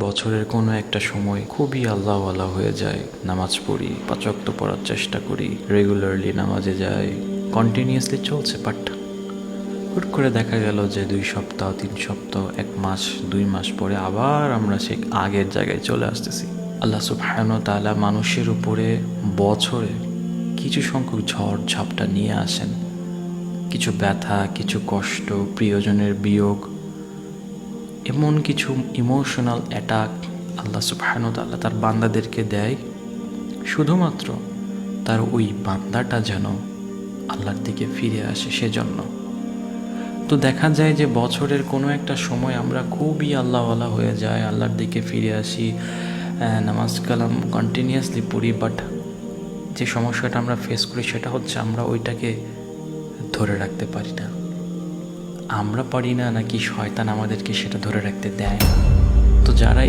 বছরের কোনো একটা সময় খুবই আল্লাহ আল্লাহওয়ালা হয়ে যায়। নামাজ পড়ি পাচক্ত পড়ার চেষ্টা করি রেগুলারলি নামাজে যাই কন্টিনিউয়াসলি চলছে বাট হুট করে দেখা গেল যে দুই সপ্তাহ, তিন সপ্তাহ, এক মাস, দুই মাস পরে আবার আমরা সেই আগের জায়গায় চলে আসতেছি। আল্লাহ সুবহান তাআলা মানুষের উপরে বছরে কিছু সংখ্যক ঝড়, ঝাপটা নিয়ে আসেন। কিছু ব্যথা, কিছু কষ্ট, প্রিয়জনের বিয়োগ এমন কিছু ইমোশনাল অ্যাটাক আল্লাহ সুবহান তাআলা তার বান্দাদেরকে দেয়, শুধুমাত্র তার ওই বান্দাটা যেন আল্লাহর দিকে ফিরে আসে সেজন্য। তো দেখা যায় যে বছরের কোনো একটা সময় আমরা খুবই আল্লাহওয়ালা হয়ে যায় আল্লাহর দিকে ফিরে আসি নামাজ কালাম কন্টিনিউয়াসলি পড়ি বাট যে সমস্যাটা আমরা ফেস করি সেটা হচ্ছে আমরা ওইটাকে ধরে রাখতে পারি না। আমরা পারি না নাকি শয়তান আমাদেরকে সেটা ধরে রাখতে দেয় তো যারা এই